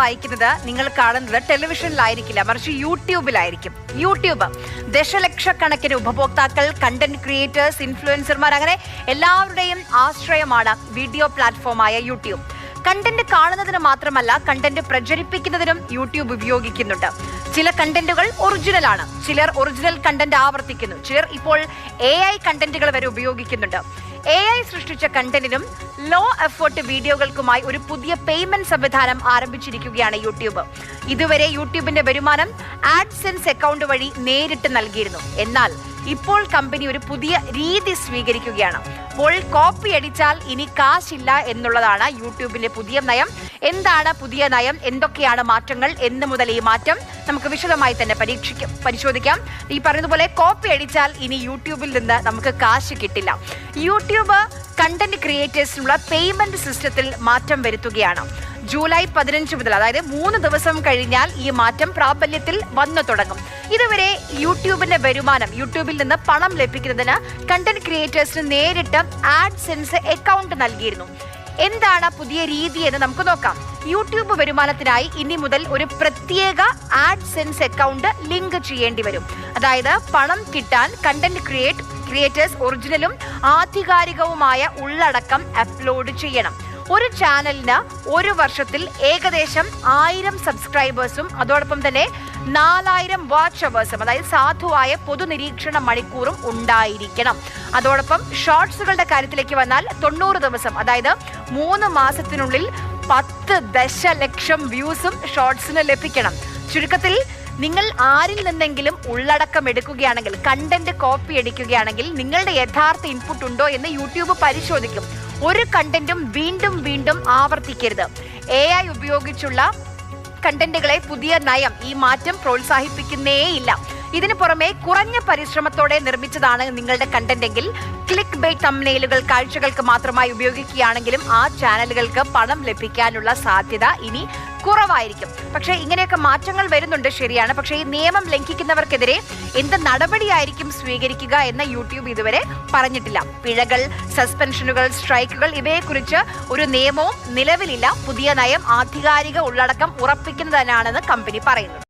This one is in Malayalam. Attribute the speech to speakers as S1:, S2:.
S1: വായിക്കുന്നത് നിങ്ങൾ കാണുന്നത് ടെലിവിഷനിലായിരിക്കില്ല മറിച്ച് യൂട്യൂബിലായിരിക്കും. യൂട്യൂബ് ദശലക്ഷക്കണക്കിന് ഉപഭോക്താക്കൾ കണ്ടന്റ് ക്രിയേറ്റേഴ്സ് ഇൻഫ്ലുവൻസർമാർ അങ്ങനെ എല്ലാവരുടെയും ആശ്രയമാണ് വീഡിയോ പ്ലാറ്റ്ഫോമായ യൂട്യൂബ്. കണ്ടന്റ് കാണുന്നതിന് മാത്രമല്ല കണ്ടന്റ് പ്രചരിപ്പിക്കുന്നതിനും യൂട്യൂബ് ഉപയോഗിക്കുന്നുണ്ട്. ചില കണ്ടന്റുകൾ ഒറിജിനൽ ആണ്. ചിലർ ഒറിജിനൽ കണ്ടന്റ് ആവർത്തിക്കുന്നു. ചിലർ ഇപ്പോൾ എ ഐ കണ്ടന്റുകൾ വരെ ഉപയോഗിക്കുന്നുണ്ട്. എ ഐ സൃഷ്ടിച്ച കണ്ടന്റിനും ലോ എഫേർട്ട് വീഡിയോകൾക്കുമായി ഒരു പുതിയ പേയ്മെന്റ് സംവിധാനം ആരംഭിച്ചിരിക്കുകയാണ് യൂട്യൂബ് ഇതുവരെ യൂട്യൂബിന്റെ വരുമാനം ആഡ്സെൻസ് അക്കൗണ്ട് വഴി നേരിട്ട് നൽകിയിരുന്നു. എന്നാൽ ഇപ്പോൾ കമ്പനി ഒരു പുതിയ രീതി സ്വീകരിക്കുകയാണ്. അപ്പോൾ കോപ്പി അടിച്ചാൽ ഇനി കാശില്ല എന്നുള്ളതാണ് യൂട്യൂബിന്റെ പുതിയ നയം. എന്താണ് പുതിയ നയം? എന്തൊക്കെയാണ് മാറ്റങ്ങൾ? എന്ന് മുതൽ ഈ മാറ്റം നമുക്ക് വിശദമായി തന്നെ പരീക്ഷിക്കും പരിശോധിക്കാം. ഈ പറയുന്നതുപോലെ കോപ്പി അടിച്ചാൽ ഇനി യൂട്യൂബിൽ നിന്ന് നമുക്ക് കാശ് കിട്ടില്ല. യൂട്യൂബ് കണ്ടന്റ് ക്രിയേറ്റേഴ്സിനുള്ള പേയ്മെന്റ് സിസ്റ്റത്തിൽ മാറ്റം വരുത്തുകയാണ്. ജൂലൈ പതിനഞ്ച് മുതൽ അതായത് മൂന്ന് ദിവസം കഴിഞ്ഞാൽ ഈ മാറ്റം പ്രാബല്യത്തിൽ വന്നു തുടങ്ങും. ഇതുവരെ യൂട്യൂബിന്റെ വരുമാനം യൂട്യൂബിൽ നിന്ന് പണം ലഭിക്കുന്നതിന് കണ്ടന്റ് ക്രിയേറ്റേഴ്സിന് നേരിട്ട് ആഡ് സെൻസ് അക്കൗണ്ട് നൽകിയിരുന്നു. എന്താണ് പുതിയ രീതി എന്ന് നമുക്ക് നോക്കാം. യൂട്യൂബ് വരുമാനത്തിനായി ഇനി മുതൽ ഒരു പ്രത്യേക ആഡ് സെൻസ് അക്കൗണ്ട് ലിങ്ക് ചെയ്യേണ്ടി വരും. അതായത് പണം കിട്ടാൻ കണ്ടന്റ് ക്രിയേറ്റ് ക്രിയേറ്റേഴ്സ് ഒറിജിനലും ആധികാരികവുമായ ഉള്ളടക്കം അപ്ലോഡ് ചെയ്യണം. ഒരു ചാനലിന് ഒരു വർഷത്തിൽ ഏകദേശം ആയിരം സബ്സ്ക്രൈബേഴ്സും അതോടൊപ്പം തന്നെ നാലായിരം വാച്ച് അവേഴ്സും അതായത് സാധുവായ പൊതുനിരീക്ഷണ മണിക്കൂറും ഉണ്ടായിരിക്കണം. അതോടൊപ്പം ഷോർട്സുകളുടെ കാര്യത്തിലേക്ക് വന്നാൽ തൊണ്ണൂറ് ദിവസം അതായത് മൂന്ന് മാസത്തിനുള്ളിൽ പത്ത് ദശലക്ഷം വ്യൂസും ഷോർട്സിന് ലഭിക്കണം. ചുരുക്കത്തിൽ നിങ്ങൾ ആരിൽ നിന്നെങ്കിലും ഉള്ളടക്കം എടുക്കുകയാണെങ്കിൽ കണ്ടന്റ് കോപ്പി അടിക്കുകയാണെങ്കിൽ നിങ്ങളുടെ യഥാർത്ഥ ഇൻപുട്ട് ഉണ്ടോ എന്ന് യൂട്യൂബ് പരിശോധിക്കും. ഒരു കണ്ടന്റും വീണ്ടും വീണ്ടും ആവർത്തിക്കരുത്. എ ഉപയോഗിച്ചുള്ള കണ്ടന്റുകളെ പുതിയ നയം ഈ മാറ്റം പ്രോത്സാഹിപ്പിക്കുന്നേയില്ല. ഇതിനു പുറമെ കുറഞ്ഞ പരിശ്രമത്തോടെ നിർമ്മിച്ചതാണ് നിങ്ങളുടെ കണ്ടന്റ് എങ്കിൽ ക്ലിക്ക് ബൈ തമ്നയിലുകൾ കാഴ്ചകൾക്ക് മാത്രമായി ഉപയോഗിക്കുകയാണെങ്കിലും ആ ചാനലുകൾക്ക് പണം ലഭിക്കാനുള്ള സാധ്യത ഇനി കുറവായിരിക്കും. പക്ഷേ ഇങ്ങനെയൊക്കെ മാറ്റങ്ങൾ വരുന്നുണ്ട് ശരിയാണ്. പക്ഷേ ഈ നിയമം ലംഘിക്കുന്നവർക്കെതിരെ എന്ത് നടപടിയായിരിക്കും സ്വീകരിക്കുക എന്ന് യൂട്യൂബ് ഇതുവരെ പറഞ്ഞിട്ടില്ല. പിഴകൾ സസ്പെൻഷനുകൾ സ്ട്രൈക്കുകൾ ഇവയെക്കുറിച്ച് ഒരു നിയമവും നിലവിലില്ല. പുതിയ നയം ആധികാരിക ഉള്ളടക്കം ഉറപ്പിക്കുന്നതിനാണെന്ന് കമ്പനി പറയുന്നത്